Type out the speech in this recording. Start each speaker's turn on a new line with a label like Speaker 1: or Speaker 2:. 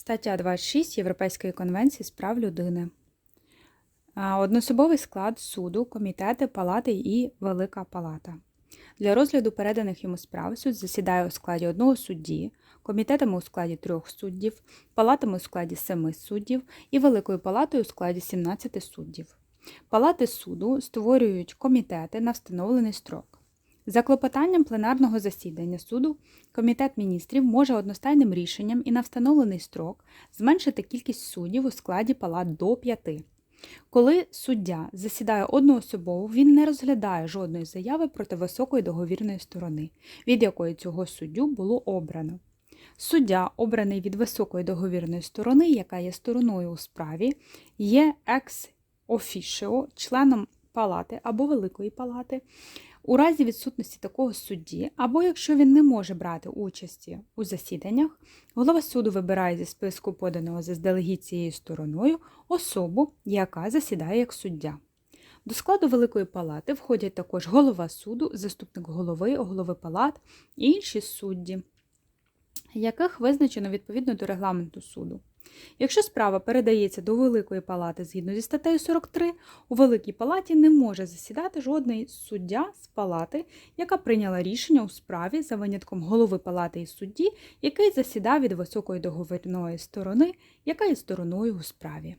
Speaker 1: Стаття 26 Європейської конвенції з прав людини. Одноособовий склад суду, комітети, палати і Велика палата. Для розгляду переданих йому справ суд засідає у складі одного судді, комітетами у складі трьох суддів, палатами у складі семи суддів і Великою палатою у складі 17 суддів. Палати суду створюють комітети на встановлений строк. За клопотанням пленарного засідання суду Комітет міністрів може одностайним рішенням і на встановлений строк зменшити кількість суддів у складі палат до п'яти. Коли суддя засідає одноособово, він не розглядає жодної заяви проти високої договірної сторони, від якої цього суддю було обрано. Суддя, обраний від високої договірної сторони, яка є стороною у справі, є екс officio членом палати або Великої палати. У разі відсутності такого судді, або якщо він не може брати участі у засіданнях, голова суду вибирає зі списку поданого заздалегідь цією стороною особу, яка засідає як суддя. До складу Великої палати входять також голова суду, заступник голови, голови палат і інші судді, яких визначено відповідно до регламенту суду. Якщо справа передається до Великої палати згідно зі статтею 43, у Великій палаті не може засідати жодний суддя з палати, яка прийняла рішення у справі за винятком голови палати і судді, який засідав від високої договірної сторони, яка є стороною у справі.